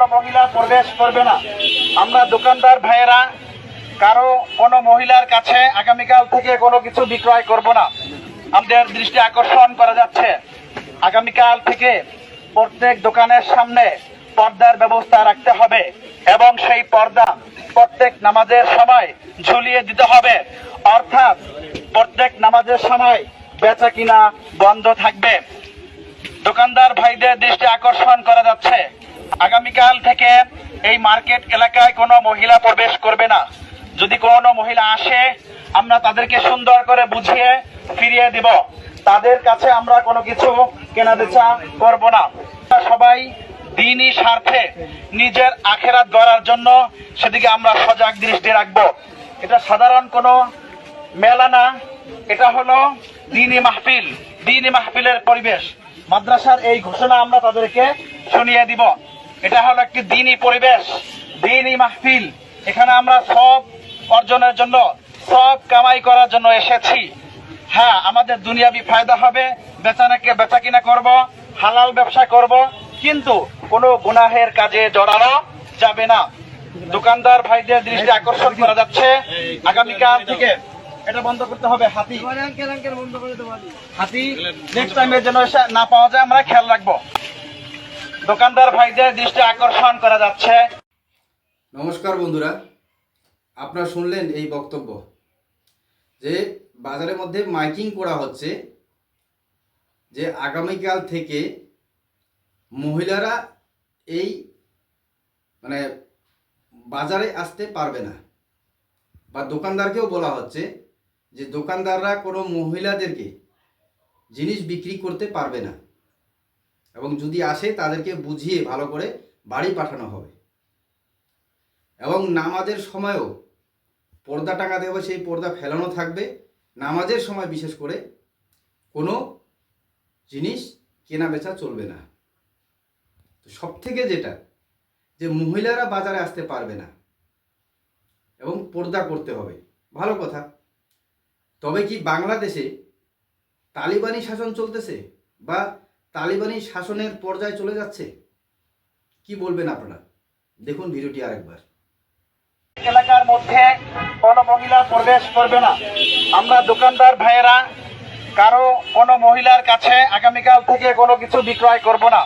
কোনো মহিলা প্রবেশ করবে না। আমরা দোকানদার ভাইয়েরা, কারও কোনো মহিলার কাছে আগামীকাল থেকে কোনো কিছু বিক্রয় করব না। আমাদের দৃষ্টি আকর্ষণ করা যাচ্ছে। আগামীকাল থেকে প্রত্যেক দোকানের সামনে পর্দার ব্যবস্থা রাখতে হবে এবং সেই পর্দা প্রত্যেক নামাজের সময় ঝুলিয়ে দিতে হবে। অর্থাৎ প্রত্যেক নামাজের সময় বেচা কিনা বন্ধ থাকবে। দোকানদার ভাইদের দৃষ্টি আকর্ষণ করা যাচ্ছে। আগামীকাল থেকে এই মার্কেট এলাকায় কোনো মহিলা প্রবেশ করবে না। যদি কোনো মহিলা আসে, আমরা তাদেরকে সুন্দর করে বুঝিয়ে ফিরিয়ে দিব। তাদের কাছে আমরা কোনো কিছু কেনা বেচা করব না। সবাই দিনই স্বার্থে নিজের আখেরাত গড়ার জন্য সেদিকে আমরা সজাগ দৃষ্টি রাখব। এটা সাধারণ কোনো মেলা না। এটা হলো দিনই মাহফিল। দিনই মাহফিলের পরিবেশ। মাদ্রাসার এই ঘোষণা আমরা তাদেরকে শুনিয়ে দিব। এটা হলো একটি দিনই পরিবেশ দিনই মাহফিল। এখানে আমরা সব অর্জনের জন্য সব কামাই করার জন্য এসেছি। হ্যাঁ আমাদের দুনিয়াবি ফায়দা হবে বেচানাকে বেচা কিনা করব হালাল ব্যবসা করব কিন্তু কোনো গুনাহের কাজে জড়ানো যাবে না। দোকানদার ভাইদের দৃষ্টি আকর্ষণ করা যাচ্ছে। আগামীকাল থেকে এটা বন্ধ করতে হবে হাতি। হাতি। নেক্সট টাইমে যেন এসে না পাওয়া যায় আমরা খেয়াল রাখব। দোকানদার ভাইদের দৃষ্টি আকর্ষণ করা যাচ্ছে। নমস্কার বন্ধুরা, আপনারা শুনলেন এই বক্তব্য যে বাজারের মধ্যে মাইকিং করা হচ্ছে যে আগামীকাল থেকে মহিলারা এই মানে বাজারে আসতে পারবে না বা দোকানদারকেও বলা হচ্ছে যে দোকানদাররা কোনো মহিলাদেরকে জিনিস বিক্রি করতে পারবে না। এবং যদি আসে, তাদেরকে বুঝিয়ে ভালো করে বাড়ি পাঠানো হবে। এবং নামাজের সময়ও পর্দা টাঙাতে হবে, সেই পর্দা ফেলানো থাকবে। নামাজের সময় বিশেষ করে কোনো জিনিস কেনা বেচা চলবে না। তো সব থেকে যেটা, যে মহিলারা বাজারে আসতে পারবে না এবং পর্দা করতে হবে। ভালো কথা। তবে কি বাংলাদেশে তালিবানি শাসন চলতেছে বা তালিবানি শাসনের পর্যায়ে চলে যাচ্ছে? কি বলবেন আপনারা? দেখুন ভিডিওটি আরেকবার। এলাকার মধ্যে কোনো মহিলা প্রবেশ করবে না। আমরা দোকানদার ভাইয়েরা, কারও কোনো মহিলার কাছে আগামীকাল থেকে কোনো কিছু বিক্রয় করব না।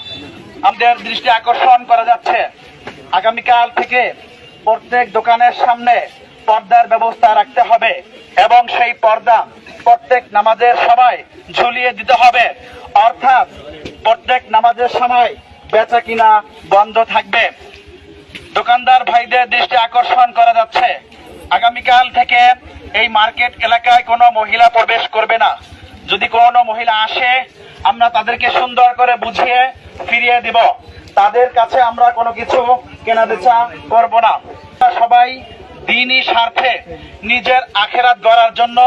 আমাদের দৃষ্টি আকর্ষণ করা যাচ্ছে। আগামীকাল থেকে প্রত্যেক দোকানের সামনে পর্দার ব্যবস্থা রাখতে হবে এবং সেই পর্দা প্রত্যেক নামাজের সময় ঝুলিয়ে দিতে হবে। অর্থাৎ প্রত্যেক নামাজের সময় বেচা কিনা বন্ধ থাকবে। দোকানদার ভাইদের দৃষ্টি আকর্ষণ করা যাচ্ছে। আগামীকাল থেকে এই মার্কেট এলাকায় কোনো মহিলা প্রবেশ করবে না। যদি কোনো মহিলা আসে, আমরা তাদেরকে সুন্দর করে বুঝিয়ে ফিরিয়ে দিব। তাদের কাছে আমরা কোনো কিছু কেনা বেচা করব না। সবাই দিনই স্বার্থে নিজের আখেরাত গড়ার জন্য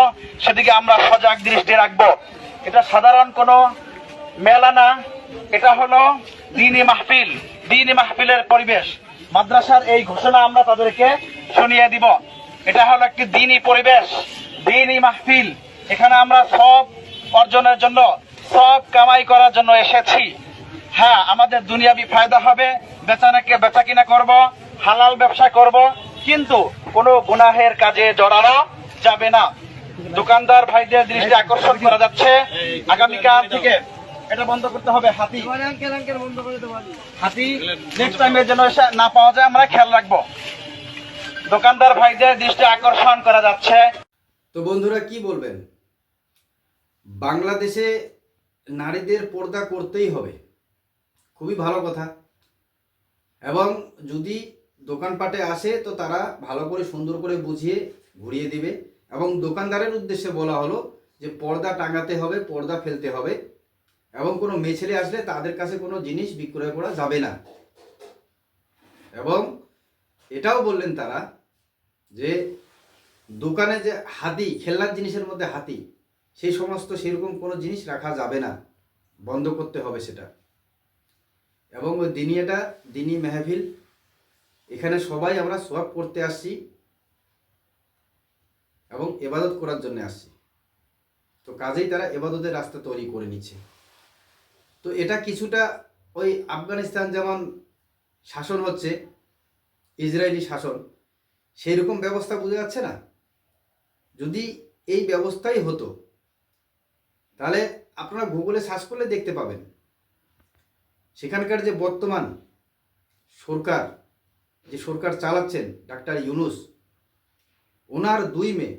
সেদিকে আমরা সজাগ দৃষ্টি রাখব। এটা সাধারণ কোনো মেলা না, এটা হলো দিনই মাহফিল, দিনই মাহফিলের পরিবেশ। মাদ্রাসার এই ঘোষণা আমরা তাদেরকে শুনিয়ে দিব। এটা হলো একটি দিনই পরিবেশ, দিনই মাহফিল। এখানে আমরা সব অর্জনের জন্য, সব কামাই করার জন্য এসেছি। হ্যাঁ আমাদের দুনিয়াবি ফায়দা হবে, বেচানাকে বেচা কিনা করব, হালাল ব্যবসা করব কিন্তু কোনো গুনাহের কাজে জড়ানো যাবে না। দোকানদার ভাইদের দৃষ্টি আকর্ষণ করা যাচ্ছে। আগামীকাল থেকে এটা বন্ধ করতে হবে হাতি। হাতি নেক্সট টাইমে যেন না পাওয়া যায়, আমরা খেয়াল রাখব। দোকানদার ভাইদের দৃষ্টি আকর্ষণ করা যাচ্ছে। তো বন্ধুরা, কি বলবেন? বাংলাদেশে নারীদের পর্দা করতেই হবে। খুবই ভালো কথা। এবং যদি দোকানপাটে আসে তো তারা ভালো করে সুন্দর করে বুঝিয়ে ঘুরিয়ে দিবে এবং দোকানদারের উদ্দেশ্যে বলা হলো যে পর্দা টাঙাতে হবে, পর্দা ফেলতে হবে এবং কোনো মেছেলে আসলে তাদের কাছে কোনো জিনিস বিক্রয় করা যাবে না। এবং এটাও বললেন তারা যে দোকানে যে হাতি, খেলনার জিনিসের মধ্যে হাতি, সেই সমস্ত সেরকম কোনো জিনিস রাখা যাবে না। বন্ধ করতে হবে সেটা। এবং ওই দিনই এটা দিনই মেহফিল এখানে সবাই আমরা সোয়াব করতে আসছি এবং এবাদত করার জন্য আসছি তো কাজেই তারা এবাদতের রাস্তা তৈরি করে নিচ্ছে। তো এটা কিছুটা ওই আফগানিস্তান যেমন শাসন হচ্ছে, ইসরায়েলি শাসন সেই রকম ব্যবস্থা বোঝা যাচ্ছে না? যদি এই ব্যবস্থাই হতো, তাহলে আপনারা গুগলে সার্চ করলে দেখতে পাবেন। সেখানকার যে বর্তমান সরকার যে সরকার চালাচ্ছেন, ডাক্তার ইউনুস, ওনার দুই মেয়ে,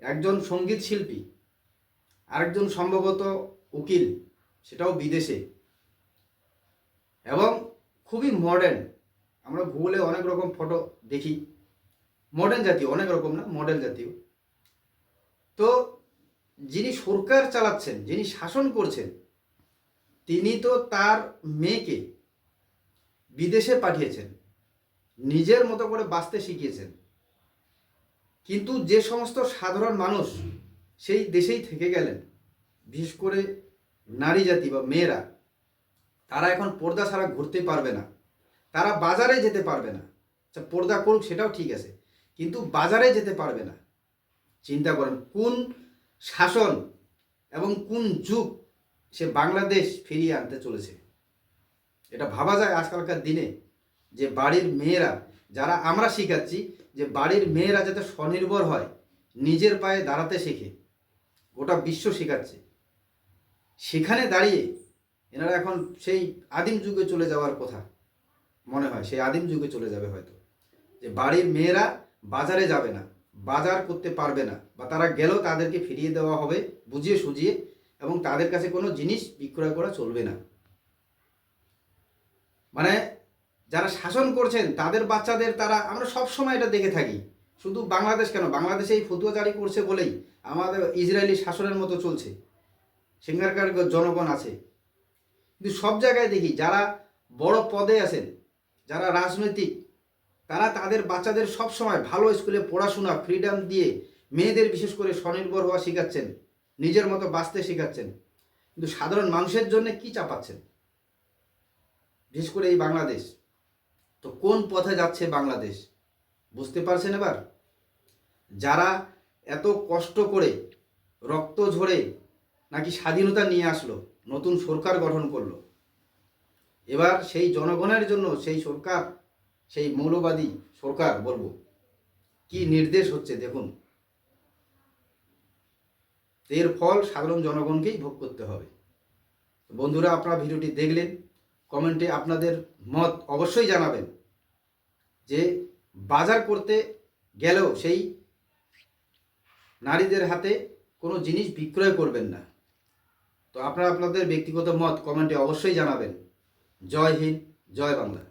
একজন সংগীত শিল্পী, আরেকজন সম্ভবত উকিল, সেটাও বিদেশে। এবং খুবই মডার্ন আমরা গুগলে অনেক রকম ফটো দেখি। মডার্ন জাতীয়, অনেক রকম না মডার্ন জাতীয়। তো যিনি সরকার চালাচ্ছেন, যিনি শাসন করছেন, তিনি তো তার মেয়েকে বিদেশে পাঠিয়েছেন। নিজের মতো করে বাঁচতে শিখিয়েছেন। কিন্তু যে সমস্ত সাধারণ মানুষ সেই দেশেই থেকে গেলেন, বিশেষ করে নারী জাতি বা মেয়েরা, তারা এখন পর্দা ছাড়া ঘুরতে পারবে না। তারা বাজারে যেতে পারবে না। আচ্ছা পর্দা করুক, সেটাও ঠিক আছে, কিন্তু বাজারে যেতে পারবে না। চিন্তা করেন, কোন শাসন এবং কোন যুগ সে বাংলাদেশ ফিরিয়ে আনতে চলেছে? এটা ভাবা যায় আজকালকার দিনে। যে বাড়ির মেয়েরা, যারা আমরা শিখাচ্ছি যে বাড়ির মেয়েরা যাতে স্বনির্ভর হয়, নিজের পায়ে দাঁড়াতে শেখে, গোটা বিশ্ব শেখাচ্ছে। সেখানে দাঁড়িয়ে এনারা এখন সেই আদিম যুগে চলে যাওয়ার কথা মনে হয়, সেই আদিম যুগে চলে যাবে হয়তো। যে বাড়ির মেয়েরা বাজারে যাবে না, বাজার করতে পারবে না, বা তারা গেলেও তাদেরকে ফিরিয়ে দেওয়া হবে, বুঝিয়ে সুজিয়ে এবং তাদের কাছে কোনো জিনিস বিক্রয় করা চলবে না। মানে যারা শাসন করছেন, তাদের বাচ্চাদের তারা, আমরা সব সময় এটা দেখে থাকি। শুধু বাংলাদেশ কেন? বাংলাদেশে এই ফতুয়া জারি করছে বলেই আমাদের ইসরায়েলি শাসনের মতো চলছে। সেখানকার জনগণ আছে। কিন্তু সব জায়গায় দেখি যারা বড় পদে আছেন, যারা রাজনৈতিক, তারা তাদের বাচ্চাদের সব সময় ভালো স্কুলে পড়াশোনা ফ্রিডম দিয়ে মেয়েদের বিশেষ করে স্বনির্ভর হওয়া শেখাচ্ছেন, নিজের মতো বাঁচতে শেখাচ্ছেন। কিন্তু সাধারণ মানুষের জন্য কি চাপাচ্ছেন? বিশেষ করে এই বাংলাদেশ। তো কোন পথে যাচ্ছে বাংলাদেশ? বুঝতে পারছেন এবার? যারা এত কষ্ট করে রক্ত ঝরে নাকি স্বাধীনতা নিয়ে আসলো, নতুন সরকার গঠন করল, এবার সেই জনগণের জন্য সেই সরকার, সেই মৌলবাদী সরকার বলব, কি নির্দেশ হচ্ছে দেখুন। এর ফল সাধারণ জনগণকেই ভোগ করতে হবে। বন্ধুরা, আপনারা ভিডিওটি দেখলেন কমেন্টে আপনাদের মত অবশ্যই জানাবেন যে বাজার করতে গেলেও সেই নারীদের হাতে কোনো জিনিস বিক্রয় করবেন না। তো আপনারা আপনাদের ব্যক্তিগত মত কমেন্টে অবশ্যই জানাবেন। জয় হিন্দ, জয় বাংলা।